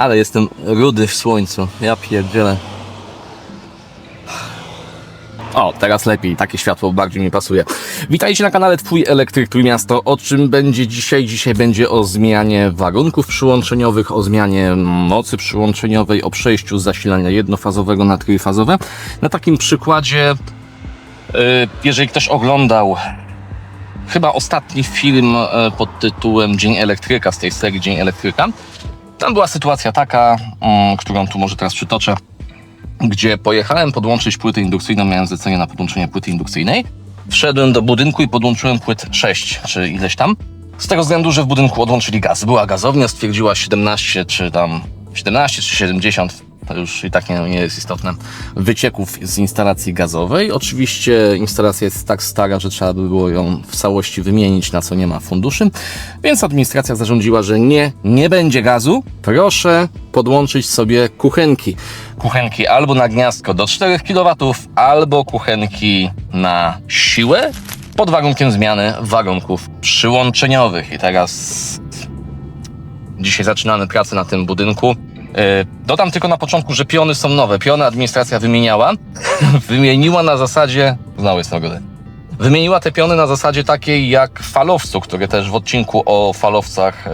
Ale jestem rudy w słońcu. Ja pierdzielę. O, teraz lepiej, takie światło bardziej mi pasuje. Witajcie na kanale Twój Elektryk Trójmiasto. O czym będzie dzisiaj? Dzisiaj będzie o zmianie warunków przyłączeniowych, o zmianie mocy przyłączeniowej, o przejściu z zasilania jednofazowego na trójfazowe. Na takim przykładzie, yy, jeżeli ktoś oglądał chyba ostatni film e, pod tytułem Dzień Elektryka z tej serii Dzień Elektryka, tam była sytuacja taka, mm, którą tu może teraz przytoczę gdzie pojechałem podłączyć płytę indukcyjną, miałem zlecenie na podłączenie płyty indukcyjnej. Wszedłem do budynku i podłączyłem płyt 6, czy ileś tam. Z tego względu, że w budynku odłączyli gaz. Była gazownia, stwierdziła 17, czy tam 17, czy 70, to już i tak nie, nie jest istotne, wycieków z instalacji gazowej. Oczywiście instalacja jest tak stara, że trzeba by było ją w całości wymienić, na co nie ma funduszy. Więc administracja zarządziła, że nie, nie będzie gazu. Proszę podłączyć sobie kuchenki. Kuchenki albo na gniazdko do 4 kW, albo kuchenki na siłę, pod warunkiem zmiany warunków przyłączeniowych. I teraz Dzisiaj zaczynamy pracę na tym budynku. Yy, Dodam tylko na początku, że piony są nowe. Piony administracja wymieniała. Wymieniła na zasadzie. Jest nagody. Wymieniła te piony na zasadzie takiej jak falowcu, które też w odcinku o falowcach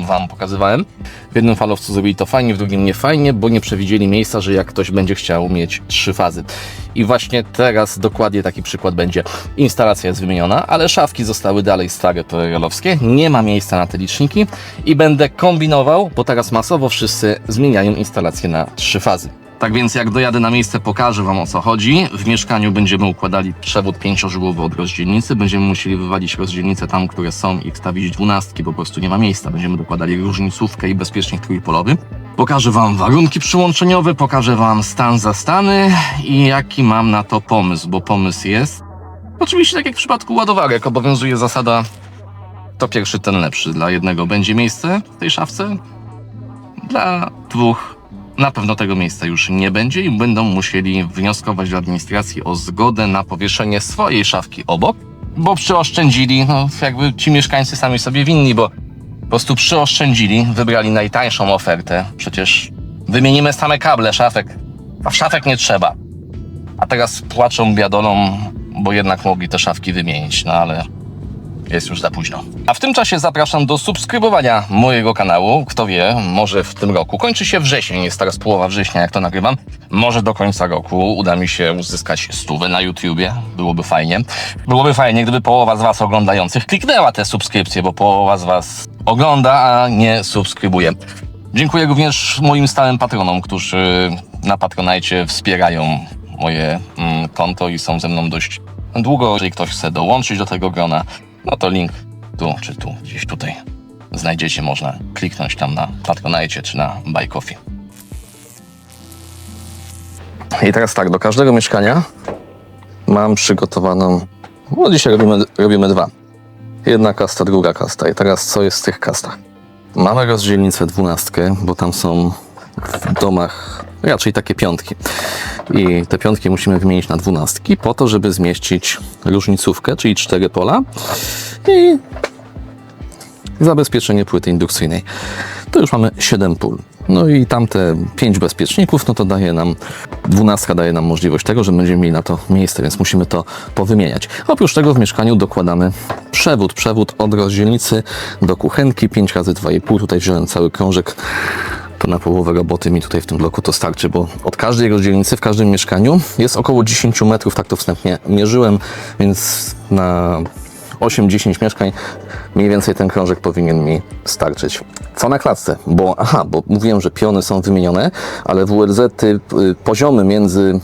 yy, Wam pokazywałem. W jednym falowcu zrobili to fajnie, w drugim nie fajnie, bo nie przewidzieli miejsca, że jak ktoś będzie chciał mieć trzy fazy. I właśnie teraz dokładnie taki przykład będzie. Instalacja jest wymieniona, ale szafki zostały dalej stare PRL-owskie. Nie ma miejsca na te liczniki i będę kombinował, bo teraz masowo wszyscy zmieniają instalację na trzy fazy. Tak więc jak dojadę na miejsce, pokażę Wam o co chodzi. W mieszkaniu będziemy układali przewód pięciożyłowy od rozdzielnicy. Będziemy musieli wywalić rozdzielnice tam, które są i wstawić dwunastki, bo po prostu nie ma miejsca. Będziemy dokładali różnicówkę i bezpiecznik trójpolowy. Pokażę Wam warunki przyłączeniowe, pokażę Wam stan zastany i jaki mam na to pomysł, bo pomysł jest. Oczywiście tak jak w przypadku ładowarek obowiązuje zasada to pierwszy, ten lepszy. Dla jednego będzie miejsce w tej szafce, dla dwóch na pewno tego miejsca już nie będzie i będą musieli wnioskować do administracji o zgodę na powieszenie swojej szafki obok, bo przyoszczędzili, no jakby ci mieszkańcy sami sobie winni, bo po prostu przyoszczędzili, wybrali najtańszą ofertę. Przecież wymienimy same kable szafek, a szafek nie trzeba. A teraz płaczą biadolą, bo jednak mogli te szafki wymienić, no ale jest już za późno. A w tym czasie zapraszam do subskrybowania mojego kanału. Kto wie, może w tym roku. Kończy się wrzesień, jest teraz połowa września, jak to nagrywam. Może do końca roku uda mi się uzyskać stówę na YouTubie. Byłoby fajnie. Byłoby fajnie, gdyby połowa z Was oglądających kliknęła te subskrypcje, bo połowa z Was ogląda, a nie subskrybuje. Dziękuję również moim stałym patronom, którzy na Patronajcie wspierają moje mm, konto i są ze mną dość długo. Jeżeli ktoś chce dołączyć do tego grona, no to link tu czy tu, gdzieś tutaj znajdziecie. Można kliknąć tam na Patronite czy na Buy Coffee. I teraz tak, do każdego mieszkania mam przygotowaną. No dzisiaj robimy, robimy dwa. Jedna kasta, druga kasta. I teraz co jest w tych kastach? Mamy rozdzielnicę dwunastkę, bo tam są w domach raczej takie piątki. I te piątki musimy wymienić na dwunastki po to, żeby zmieścić różnicówkę, czyli cztery pola i zabezpieczenie płyty indukcyjnej. To już mamy 7 pól. No i tamte 5 bezpieczników, no to daje nam, dwunastka daje nam możliwość tego, że będziemy mieli na to miejsce, więc musimy to powymieniać. Oprócz tego w mieszkaniu dokładamy przewód. Przewód od rozdzielnicy do kuchenki 5 razy 2,5. Tutaj wziąłem cały krążek to na połowę roboty mi tutaj w tym bloku to starczy, bo od każdej rozdzielnicy w każdym mieszkaniu jest około 10 metrów, tak to wstępnie mierzyłem, więc na 8-10 mieszkań mniej więcej ten krążek powinien mi starczyć. Co na klatce? Bo, aha, bo mówiłem, że piony są wymienione, ale WRZ -y, y, poziomy między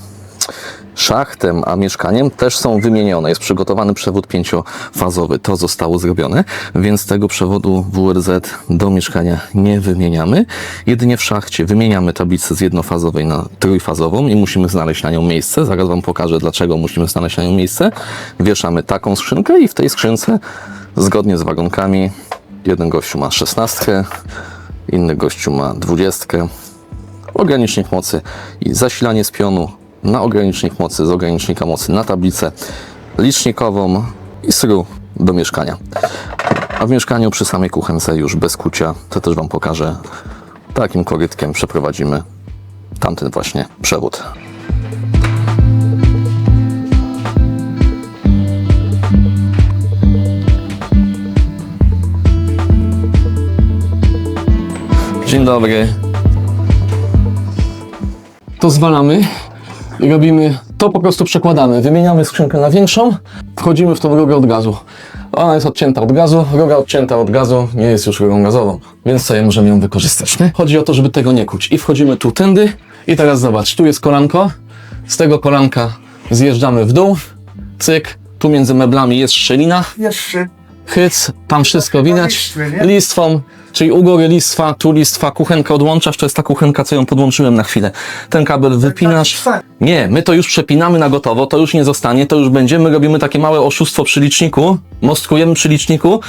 szachtem a mieszkaniem też są wymienione. Jest przygotowany przewód pięciofazowy. To zostało zrobione, więc tego przewodu WRZ do mieszkania nie wymieniamy. Jedynie w szachcie wymieniamy tablicę z jednofazowej na trójfazową i musimy znaleźć na nią miejsce. Zaraz Wam pokażę, dlaczego musimy znaleźć na nią miejsce. Wieszamy taką skrzynkę i w tej skrzynce, zgodnie z warunkami, jeden gościu ma szesnastkę, inny gościu ma dwudziestkę. Ogranicznik mocy i zasilanie z pionu na ogranicznik mocy, z ogranicznika mocy na tablicę licznikową i sru do mieszkania. A w mieszkaniu przy samej kuchence już bez kucia, to też Wam pokażę, takim korytkiem przeprowadzimy tamten właśnie przewód. Dzień dobry. to zwalamy robimy, to po prostu przekładamy. Wymieniamy skrzynkę na większą, wchodzimy w tą rurę od gazu. Ona jest odcięta od gazu, rura odcięta od gazu nie jest już rurą gazową, więc sobie możemy ją wykorzystać. Nie? Chodzi o to, żeby tego nie kuć. I wchodzimy tu tędy i teraz zobacz, tu jest kolanko, z tego kolanka zjeżdżamy w dół, cyk, tu między meblami jest szczelina, Jeszcze. hyc, tam wszystko widać, listwą, czyli u góry listwa, tu listwa, kuchenkę odłączasz, to jest ta kuchenka, co ją podłączyłem na chwilę. Ten kabel wypinasz. tak. Nie, my to już przepinamy na gotowo, to już nie zostanie, to już będzie, my robimy takie małe oszustwo przy liczniku, mostkujemy przy liczniku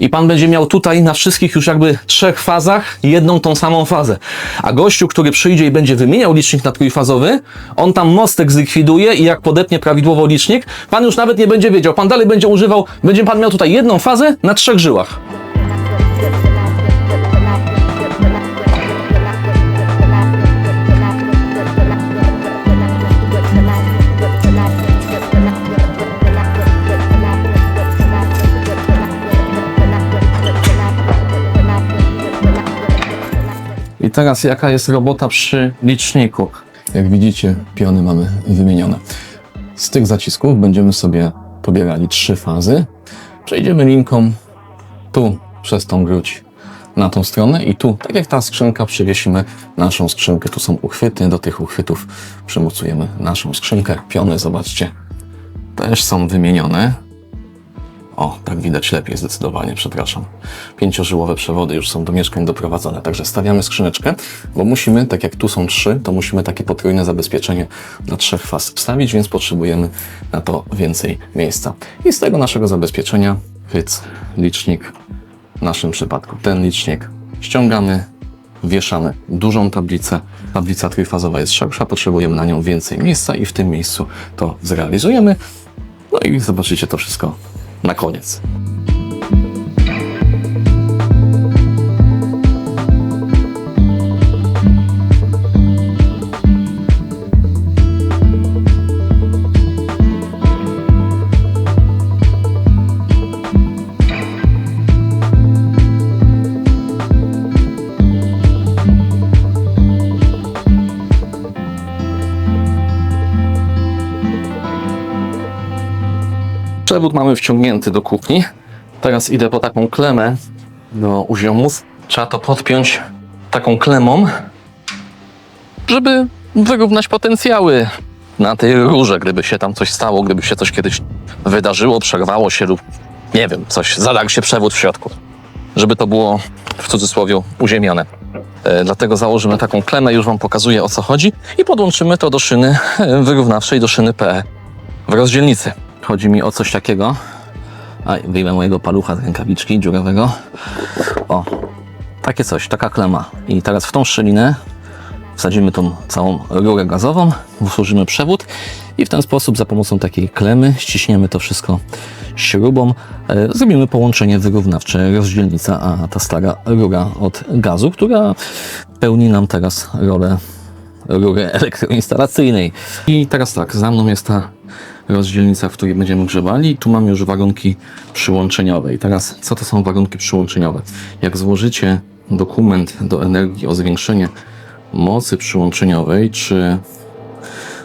i pan będzie miał tutaj na wszystkich już jakby trzech fazach jedną tą samą fazę. A gościu, który przyjdzie i będzie wymieniał licznik na trójfazowy, on tam mostek zlikwiduje i jak podepnie prawidłowo licznik, pan już nawet nie będzie wiedział, pan dalej będzie używał, będzie pan miał tutaj jedną fazę na trzech żyłach. Teraz jaka jest robota przy liczniku? Jak widzicie, piony mamy wymienione. Z tych zacisków będziemy sobie pobierali trzy fazy. Przejdziemy linką tu przez tą gruć na tą stronę i tu, tak jak ta skrzynka, przywiesimy naszą skrzynkę. Tu są uchwyty, do tych uchwytów przymocujemy naszą skrzynkę. Piony, zobaczcie, też są wymienione. O, tak widać lepiej zdecydowanie, przepraszam. Pięciożyłowe przewody już są do mieszkań doprowadzone, także stawiamy skrzyneczkę, bo musimy, tak jak tu są trzy, to musimy takie potrójne zabezpieczenie dla trzech faz wstawić, więc potrzebujemy na to więcej miejsca. I z tego naszego zabezpieczenia hyc, licznik, w naszym przypadku ten licznik ściągamy, wieszamy dużą tablicę. Tablica trójfazowa jest szersza, potrzebujemy na nią więcej miejsca i w tym miejscu to zrealizujemy. No i zobaczycie to wszystko na koniec. Przewód mamy wciągnięty do kuchni. Teraz idę po taką klemę do uziomów. Trzeba to podpiąć taką klemą, żeby wyrównać potencjały na tej rurze, gdyby się tam coś stało, gdyby się coś kiedyś wydarzyło, przerwało się lub nie wiem, coś, zadarł się przewód w środku. Żeby to było w cudzysłowie uziemione. E, dlatego założymy taką klemę, już Wam pokazuję o co chodzi i podłączymy to do szyny e, wyrównawczej, do szyny PE w rozdzielnicy. Chodzi mi o coś takiego. A, wyjmę mojego palucha z rękawiczki dziurowego. O, takie coś, taka klema. I teraz w tą szczelinę wsadzimy tą całą rurę gazową, włożymy przewód i w ten sposób za pomocą takiej klemy ściśniemy to wszystko śrubą. E, Zrobimy połączenie wyrównawcze, rozdzielnica, a ta stara rura od gazu, która pełni nam teraz rolę rury elektroinstalacyjnej. I teraz tak, za mną jest ta rozdzielnica, w której będziemy grzebali. Tu mamy już warunki przyłączeniowe. I teraz, co to są warunki przyłączeniowe? Jak złożycie dokument do energii o zwiększenie mocy przyłączeniowej, czy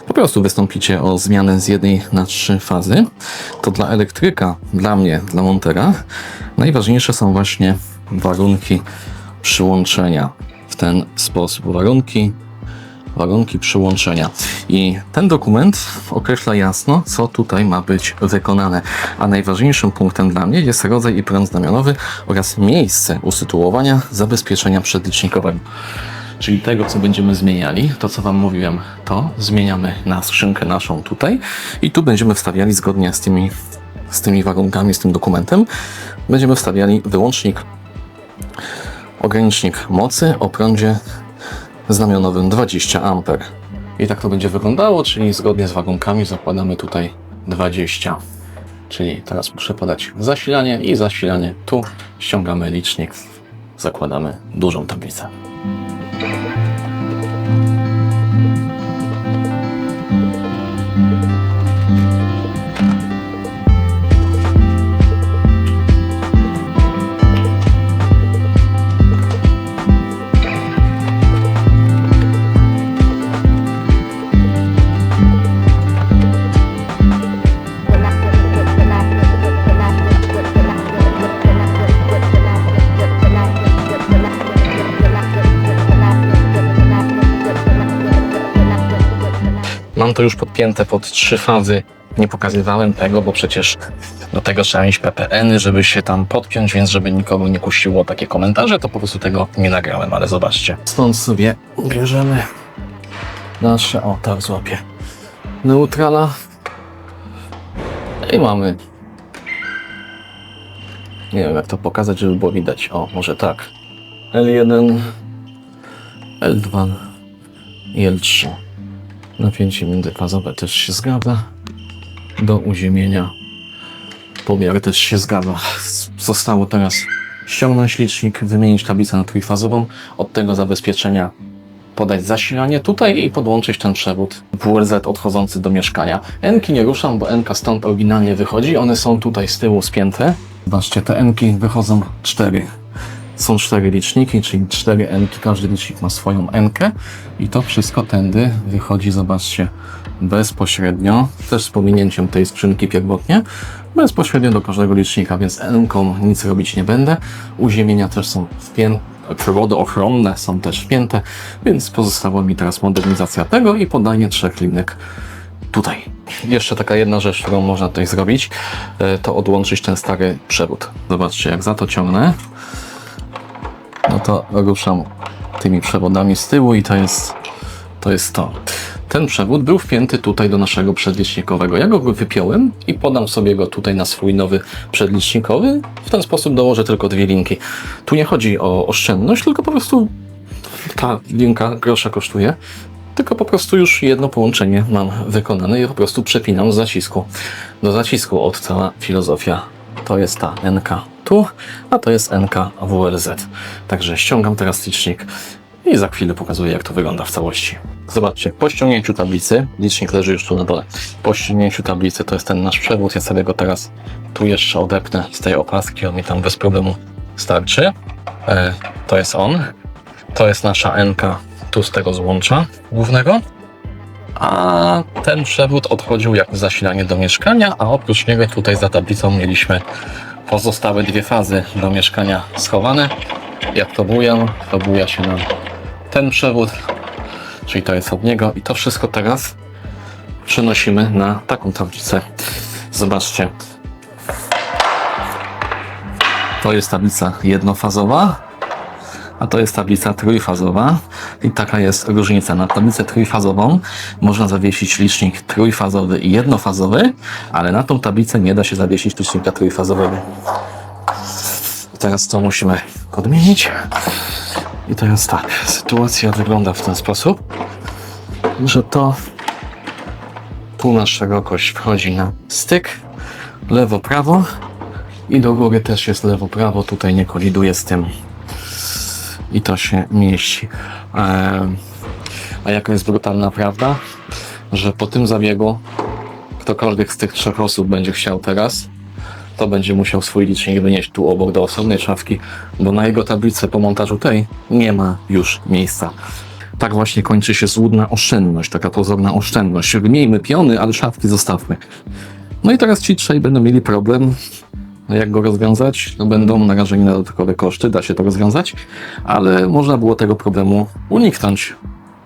po prostu wystąpicie o zmianę z jednej na trzy fazy, to dla elektryka, dla mnie, dla montera, najważniejsze są właśnie warunki przyłączenia w ten sposób. Warunki warunki przyłączenia. I ten dokument określa jasno, co tutaj ma być wykonane. A najważniejszym punktem dla mnie jest rodzaj i prąd znamionowy oraz miejsce usytuowania zabezpieczenia przedlicznikowego. Czyli tego, co będziemy zmieniali, to co Wam mówiłem, to zmieniamy na skrzynkę naszą tutaj i tu będziemy wstawiali zgodnie z tymi, z tymi warunkami, z tym dokumentem, będziemy wstawiali wyłącznik, ogranicznik mocy o prądzie znamionowym 20 A. I tak to będzie wyglądało, czyli zgodnie z warunkami zakładamy tutaj 20. Czyli teraz muszę podać zasilanie i zasilanie tu ściągamy licznik, zakładamy dużą tablicę. Mam to już podpięte pod trzy fazy. Nie pokazywałem tego, bo przecież do tego trzeba mieć PPN-y, żeby się tam podpiąć, więc żeby nikogo nie kusiło takie komentarze, to po prostu tego nie nagrałem, ale zobaczcie. Stąd sobie bierzemy nasze, o tak złapię, neutrala i mamy nie wiem jak to pokazać, żeby było widać. O, może tak. L1, L2 i L3. Napięcie międzyfazowe też się zgadza. Do uziemienia pomiar też się zgadza. Zostało teraz ściągnąć licznik, wymienić tablicę na trójfazową, od tego zabezpieczenia podać zasilanie tutaj i podłączyć ten przewód WLZ odchodzący do mieszkania. Enki nie ruszam, bo Enka stąd oryginalnie wychodzi. One są tutaj z tyłu spięte. Zobaczcie, te Enki wychodzą cztery. Są cztery liczniki, czyli cztery Enki. Każdy licznik ma swoją Enkę i to wszystko tędy wychodzi, zobaczcie, bezpośrednio, też z pominięciem tej skrzynki pierwotnie, bezpośrednio do każdego licznika, więc Enką nic robić nie będę. Uziemienia też są wpięte, przewody ochronne są też wpięte, więc pozostała mi teraz modernizacja tego i podanie trzech linek tutaj. Jeszcze taka jedna rzecz, którą można tutaj zrobić, e, to odłączyć ten stary przewód. Zobaczcie, jak za to ciągnę, to ruszam tymi przewodami z tyłu i to jest to. Jest to. Ten przewód był wpięty tutaj do naszego przedlicznikowego. Ja go wypiąłem i podam sobie go tutaj na swój nowy przedlicznikowy. W ten sposób dołożę tylko dwie linki. Tu nie chodzi o oszczędność, tylko po prostu ta linka grosza kosztuje. Tylko po prostu już jedno połączenie mam wykonane i po prostu przepinam z zacisku do zacisku od cała filozofia. To jest ta NK tu, a to jest NK WLZ. Także ściągam teraz licznik i za chwilę pokazuję, jak to wygląda w całości. Zobaczcie, po ściągnięciu tablicy, licznik leży już tu na dole. Po ściągnięciu tablicy to jest ten nasz przewód. Ja sobie go teraz tu jeszcze odepnę z tej opaski, on mi tam bez problemu starczy. E, to jest on. To jest nasza NK tu z tego złącza głównego. A ten przewód odchodził jako zasilanie do mieszkania, a oprócz niego tutaj za tablicą mieliśmy pozostałe dwie fazy do mieszkania schowane. Jak to bujam, to buja się nam ten przewód, czyli to jest od niego i to wszystko teraz przenosimy na taką tablicę. Zobaczcie. To jest tablica jednofazowa, a to jest tablica trójfazowa i taka jest różnica. Na tablicę trójfazową można zawiesić licznik trójfazowy i jednofazowy, ale na tą tablicę nie da się zawiesić licznika trójfazowego. Teraz to musimy odmienić. I teraz tak, sytuacja wygląda w ten sposób, że to tu na szerokość wchodzi na styk, lewo-prawo i do góry też jest lewo-prawo, tutaj nie koliduje z tym i to się mieści. A jaka jest brutalna prawda? Że po tym zabiegu ktokolwiek z tych trzech osób będzie chciał teraz, to będzie musiał swój licznik wynieść tu obok do osobnej szafki, bo na jego tablicę po montażu tej nie ma już miejsca. Tak właśnie kończy się złudna oszczędność, taka pozorna oszczędność. Wymiejmy piony, ale szafki zostawmy. No i teraz ci trzej będą mieli problem, jak go rozwiązać. No będą narażeni na dodatkowe koszty, da się to rozwiązać, ale można było tego problemu uniknąć,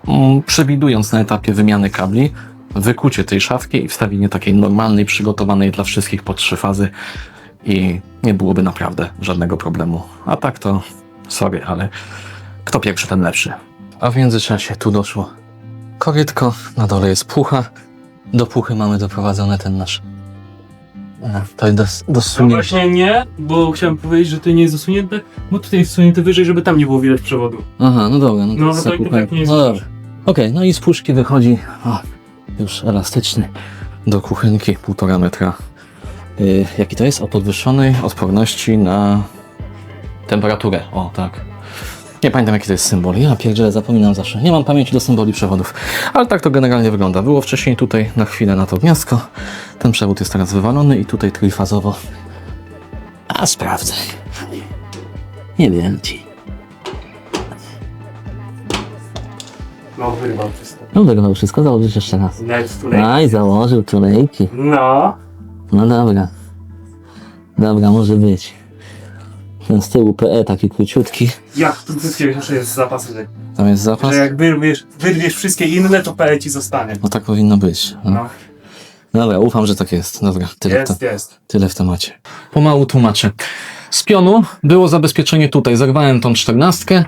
mm, przewidując na etapie wymiany kabli wykucie tej szafki i wstawienie takiej normalnej, przygotowanej dla wszystkich pod trzy fazy i nie byłoby naprawdę żadnego problemu. A tak to, sorry, ale kto pierwszy, ten lepszy. A w międzyczasie tu doszło korytko, na dole jest pucha. Do puchy mamy doprowadzony ten nasz to jest do, do No właśnie nie, bo chciałem powiedzieć, że to nie jest zasunięte, bo tutaj jest zasunięte wyżej, żeby tam nie było widać przewodu. Aha, no dobra. No, No, to to sobie i tak kupię. nie jest no dobrze. dobra. Okej, no i z puszki wychodzi o, już elastyczny do kuchenki, półtora metra. Yy, jaki to jest? O podwyższonej odporności na temperaturę. O, tak. Nie pamiętam jaki to jest symbol. Ja pierdzielę, zapominam zawsze. Nie mam pamięci do symboli przewodów. Ale tak to generalnie wygląda. Było wcześniej tutaj na chwilę na to gniazdko. Ten przewód jest teraz wywalony i tutaj trójfazowo. A sprawdzę. Nie wiem ci. No, wyrwał wszystko. No wszystko, założysz jeszcze raz. To next. Aj, założył tulejki. No, No dobra. Dobra, może być. Ten z tyłu PE taki króciutki. Jak tu jeszcze jest zapas? Tam jest zapas. Że jak wyrwiesz, wyrwiesz wszystkie inne, to PE ci zostanie. No tak powinno być. No. No, Dobra, ufam, że tak jest. Dobra, tyle, jest, jest. tyle w temacie. Pomału tłumaczę. Z pionu było zabezpieczenie tutaj. Zerwałem tą czternastkę.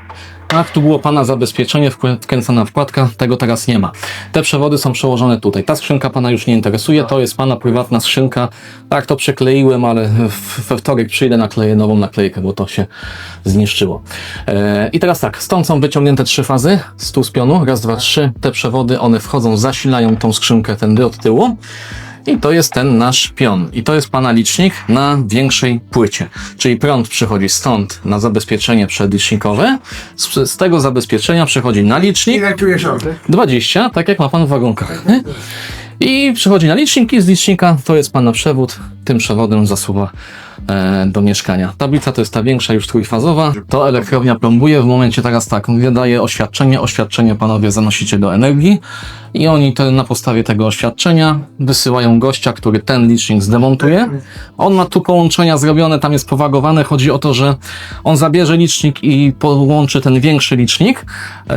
Tak, tu było pana zabezpieczenie, wkrę- wkręcona wkładka, tego teraz nie ma. Te przewody są przełożone tutaj. Ta skrzynka pana już nie interesuje, to jest pana prywatna skrzynka. Tak, to przekleiłem, ale we wtorek przyjdę, nakleję nową naklejkę, bo to się zniszczyło. E, I teraz tak, stąd są wyciągnięte trzy fazy, z tu z pionu, raz, dwa, trzy. Te przewody, one wchodzą, zasilają tą skrzynkę tędy od tyłu. I to jest ten nasz pion. I to jest pana licznik na większej płycie. Czyli prąd przychodzi stąd na zabezpieczenie przedlicznikowe. Z, z tego zabezpieczenia przechodzi na licznik Ile czujesz oddech? 20, tak jak ma pan w wagonkach. Nie? I przychodzi na licznik i z licznika to jest pana przewód. Tym przewodem zasuwa e, do mieszkania. Tablica to jest ta większa, już trójfazowa. To elektrownia plombuje. W momencie teraz tak, wydaje oświadczenie. Oświadczenie panowie zanosicie do energii i oni te, na podstawie tego oświadczenia wysyłają gościa, który ten licznik zdemontuje. On ma tu połączenia zrobione, tam jest powagowane. Chodzi o to, że on zabierze licznik i połączy ten większy licznik. Yy,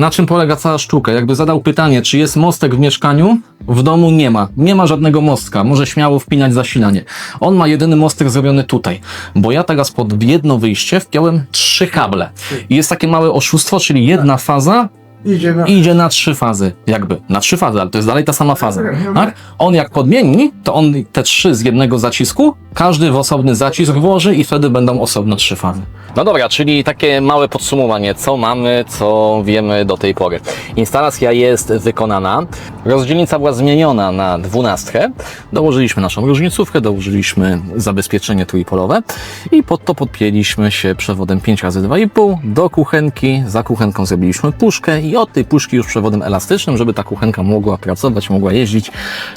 na czym polega cała sztuka? Jakby zadał pytanie, czy jest mostek w mieszkaniu? W domu nie ma. Nie ma żadnego mostka. Może śmiało wpinać zasilanie. On ma jedyny mostek zrobiony tutaj. Bo ja teraz pod jedno wyjście wpiąłem trzy kable. I jest takie małe oszustwo, czyli jedna faza Idzie na... idzie na trzy fazy, jakby, na trzy fazy, ale to jest dalej ta sama faza, tak? On jak podmieni, to on te trzy z jednego zacisku, każdy w osobny zacisk włoży i wtedy będą osobno trzy fazy. No dobra, czyli takie małe podsumowanie, co mamy, co wiemy do tej pory. Instalacja jest wykonana, rozdzielnica była zmieniona na dwunastkę, dołożyliśmy naszą różnicówkę, dołożyliśmy zabezpieczenie trójpolowe i pod to podpięliśmy się przewodem 5 razy 2,5 do kuchenki, za kuchenką zrobiliśmy puszkę i od tej puszki już przewodem elastycznym, żeby ta kuchenka mogła pracować, mogła jeździć,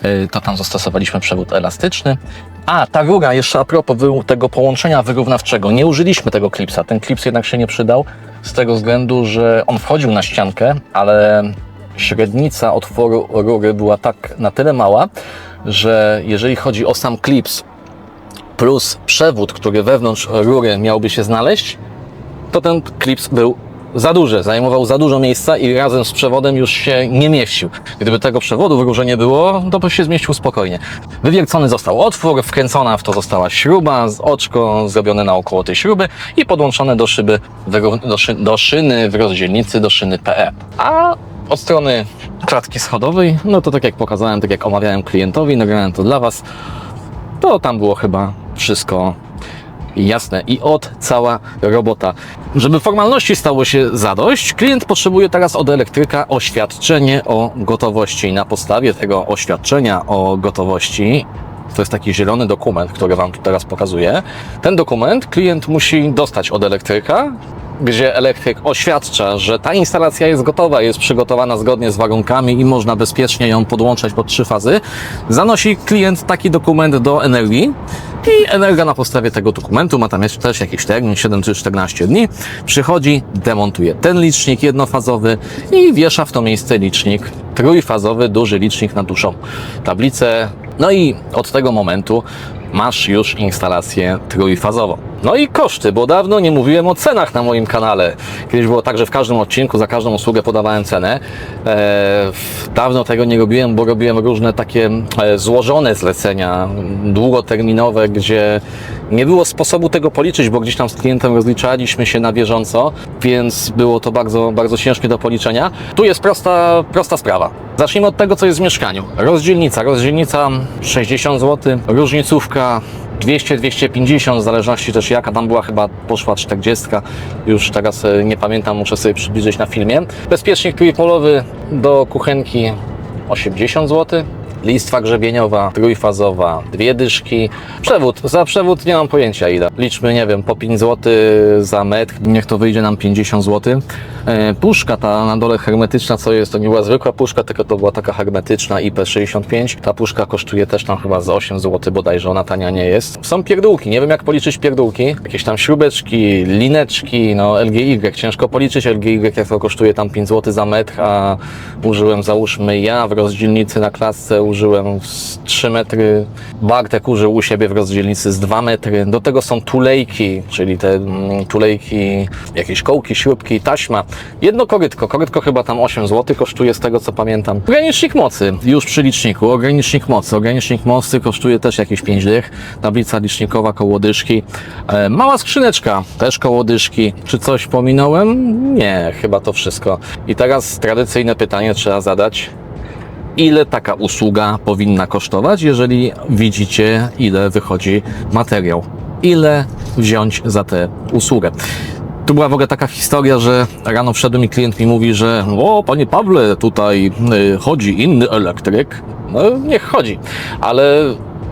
yy, to tam zastosowaliśmy przewód elastyczny. A, ta rura, jeszcze a propos tego połączenia wyrównawczego, nie użyliśmy tego klipsa. Ten klips jednak się nie przydał z tego względu, że on wchodził na ściankę, ale średnica otworu rury była tak na tyle mała, że jeżeli chodzi o sam klips plus przewód, który wewnątrz rury miałby się znaleźć, to ten klips był za duży, zajmował za dużo miejsca i razem z przewodem już się nie mieścił. Gdyby tego przewodu w rurze nie było, to by się zmieścił spokojnie. Wywiercony został otwór, wkręcona w to została śruba, z oczko zrobione naokoło tej śruby i podłączone do szyby, do, szy, do szyny w rozdzielnicy, do szyny PE. A od strony klatki schodowej, no to tak jak pokazałem, tak jak omawiałem klientowi, nagrałem to dla Was, to tam było chyba wszystko jasne. I od cała robota. Żeby formalności stało się zadość, klient potrzebuje teraz od elektryka oświadczenie o gotowości. Na podstawie tego oświadczenia o gotowości to jest taki zielony dokument, który Wam tu teraz pokazuję. Ten dokument klient musi dostać od elektryka, gdzie elektryk oświadcza, że ta instalacja jest gotowa, jest przygotowana zgodnie z warunkami i można bezpiecznie ją podłączać pod trzy fazy. Zanosi klient taki dokument do energii i Energa na podstawie tego dokumentu, ma tam jeszcze też jakiś termin, 7 czy 14 dni, przychodzi, demontuje ten licznik jednofazowy i wiesza w to miejsce licznik trójfazowy, duży licznik na dużą tablicę. No i od tego momentu masz już instalację trójfazową. No i koszty, bo dawno nie mówiłem o cenach na moim kanale. Kiedyś było tak, że w każdym odcinku za każdą usługę podawałem cenę. E, dawno tego nie robiłem, bo robiłem różne takie e, złożone zlecenia, długoterminowe, gdzie nie było sposobu tego policzyć, bo gdzieś tam z klientem rozliczaliśmy się na bieżąco, więc było to bardzo, bardzo ciężkie do policzenia. Tu jest prosta, prosta sprawa. Zacznijmy od tego, co jest w mieszkaniu. Rozdzielnica. Rozdzielnica 60 zł, różnicówka 200-250, w zależności też jaka tam była, chyba poszła 40, już teraz e, nie pamiętam, muszę sobie przybliżyć na filmie. Bezpiecznik trójpolowy do kuchenki 80 zł. Listwa grzebieniowa, trójfazowa, dwie dyszki. Przewód, za przewód nie mam pojęcia ile. Liczmy, nie wiem, po 5 zł za metr, niech to wyjdzie nam 50 zł. E, puszka ta na dole hermetyczna, co jest, to nie była zwykła puszka, tylko to była taka hermetyczna IP65. Ta puszka kosztuje też tam chyba za 8 zł bodajże, ona tania nie jest. Są pierdółki, nie wiem jak policzyć pierdółki. Jakieś tam śrubeczki, lineczki, no LGY, ciężko policzyć LGY, jak to kosztuje tam 5 zł za metr, a użyłem załóżmy ja w rozdzielnicy na klatce użyłem z 3 metry, Bartek użył u siebie w rozdzielnicy z 2 metry. Do tego są tulejki, czyli te mm, tulejki, jakieś kołki, śrubki, taśma. Jedno korytko, korytko chyba tam 8 zł kosztuje z tego co pamiętam. Ogranicznik mocy, już przy liczniku, ogranicznik mocy. Ogranicznik mocy kosztuje też jakieś 5 dych. Tablica licznikowa koło dyszki. E, mała skrzyneczka, też koło dyszki. Czy coś pominąłem? Nie, chyba to wszystko. I teraz tradycyjne pytanie trzeba zadać. Ile taka usługa powinna kosztować, jeżeli widzicie, ile wychodzi materiał? Ile wziąć za tę usługę? Tu była w ogóle taka historia, że rano wszedł mi klient mi mówi, że o, panie Pawle, tutaj y, chodzi inny elektryk. No, niech chodzi, ale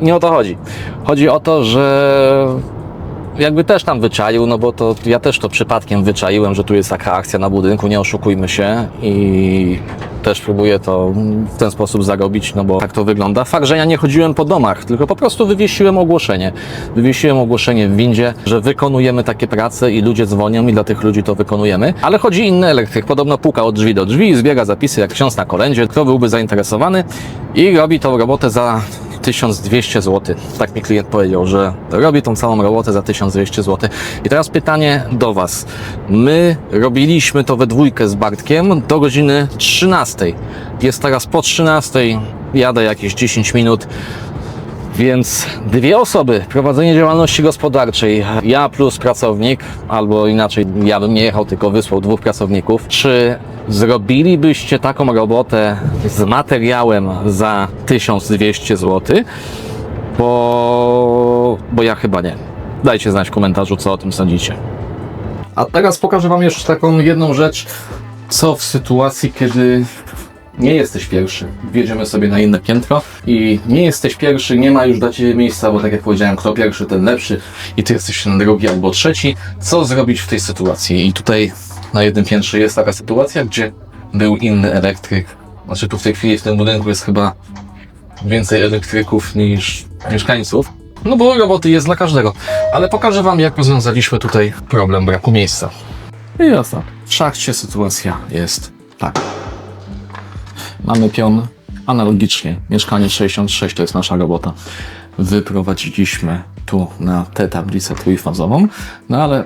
nie o to chodzi. Chodzi o to, że jakby też tam wyczaił, no bo to ja też to przypadkiem wyczaiłem, że tu jest taka akcja na budynku, nie oszukujmy się i też próbuję to w ten sposób zarobić, no bo tak to wygląda. Fakt, że ja nie chodziłem po domach, tylko po prostu wywiesiłem ogłoszenie. Wywiesiłem ogłoszenie w windzie, że wykonujemy takie prace i ludzie dzwonią i dla tych ludzi to wykonujemy. Ale chodzi inny elektryk, podobno puka od drzwi do drzwi i zbiera zapisy jak ksiądz na kolędzie. Kto byłby zainteresowany i robi tą robotę za 1200 zł. Tak mi klient powiedział, że robi tą całą robotę za 1200 zł. I teraz pytanie do Was. My robiliśmy to we dwójkę z Bartkiem do godziny 13. Jest teraz po 13. Jadę jakieś 10 minut. Więc dwie osoby, prowadzenie działalności gospodarczej, ja plus pracownik, albo inaczej, ja bym nie jechał, tylko wysłał dwóch pracowników. Czy zrobilibyście taką robotę z materiałem za 1200 zł? Bo, bo ja chyba nie. Dajcie znać w komentarzu, co o tym sądzicie. A teraz pokażę Wam jeszcze taką jedną rzecz, co w sytuacji, kiedy nie jesteś pierwszy. Wjedziemy sobie na inne piętro i nie jesteś pierwszy, nie ma już dla Ciebie miejsca, bo tak jak powiedziałem, kto pierwszy, ten lepszy i Ty jesteś ten drugi albo trzeci. Co zrobić w tej sytuacji? I tutaj na jednym piętrze jest taka sytuacja, gdzie był inny elektryk. Znaczy tu w tej chwili w tym budynku jest chyba więcej elektryków niż mieszkańców. No bo roboty jest dla każdego. Ale pokażę Wam, jak rozwiązaliśmy tutaj problem braku miejsca. I jasne. W szachcie sytuacja jest taka. Mamy pion analogicznie. Mieszkanie 66 to jest nasza robota. Wyprowadziliśmy tu na tę tablicę trójfazową, no ale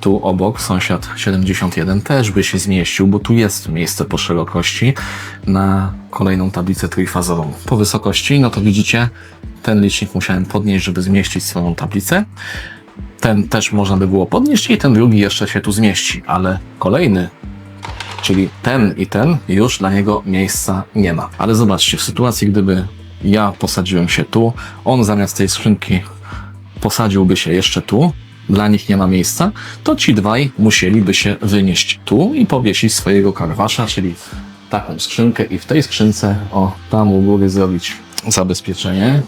tu obok sąsiad 71 też by się zmieścił, bo tu jest miejsce po szerokości na kolejną tablicę trójfazową. Po wysokości, no to widzicie, ten licznik musiałem podnieść, żeby zmieścić swoją tablicę. Ten też można by było podnieść i ten drugi jeszcze się tu zmieści, ale kolejny Czyli ten i ten już dla niego miejsca nie ma. Ale zobaczcie, w sytuacji, gdyby ja posadziłem się tu, on zamiast tej skrzynki posadziłby się jeszcze tu, dla nich nie ma miejsca, to ci dwaj musieliby się wynieść tu i powiesić swojego karwasza, czyli taką skrzynkę i w tej skrzynce, o, tam u góry zrobić zabezpieczenie.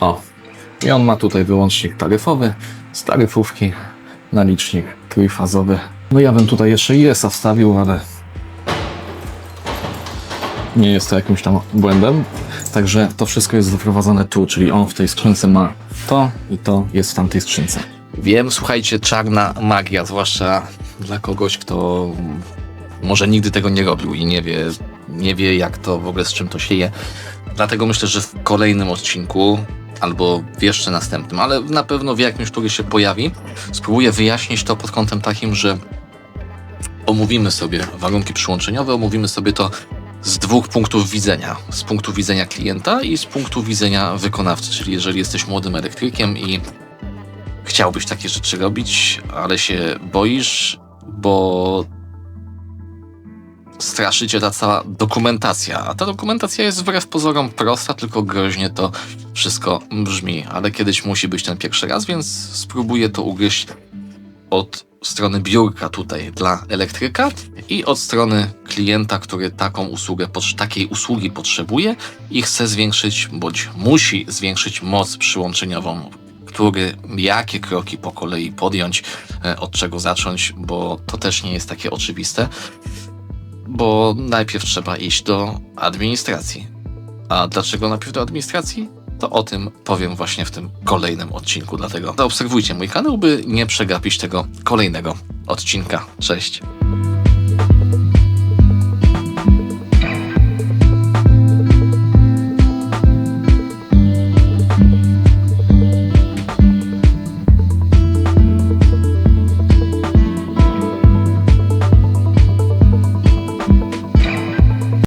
O, i on ma tutaj wyłącznik taryfowy z taryfówki na licznik trójfazowy. No ja bym tutaj jeszcze IS-a wstawił, ale nie jest to jakimś tam błędem. Także to wszystko jest wyprowadzone tu, czyli on w tej skrzynce ma to i to jest w tamtej skrzynce. Wiem, słuchajcie, czarna magia, zwłaszcza dla kogoś, kto może nigdy tego nie robił i nie wie, nie wie jak to w ogóle z czym to się je. Dlatego myślę, że w kolejnym odcinku albo jeszcze następnym, ale na pewno w jakimś, który się pojawi, spróbuję wyjaśnić to pod kątem takim, że omówimy sobie warunki przyłączeniowe, omówimy sobie to z dwóch punktów widzenia. Z punktu widzenia klienta i z punktu widzenia wykonawcy, czyli jeżeli jesteś młodym elektrykiem i chciałbyś takie rzeczy robić, ale się boisz, bo straszy cię ta cała dokumentacja. A ta dokumentacja jest wbrew pozorom prosta, tylko groźnie to wszystko brzmi. Ale kiedyś musi być ten pierwszy raz, więc spróbuję to ugryźć od strony biurka tutaj dla elektryka i od strony klienta, który taką usługę, takiej usługi potrzebuje i chce zwiększyć, bądź musi zwiększyć moc przyłączeniową który, jakie kroki po kolei podjąć, e, od czego zacząć, bo to też nie jest takie oczywiste, bo najpierw trzeba iść do administracji. A dlaczego najpierw do administracji? To o tym powiem właśnie w tym kolejnym odcinku, dlatego zaobserwujcie mój kanał, by nie przegapić tego kolejnego odcinka. Cześć!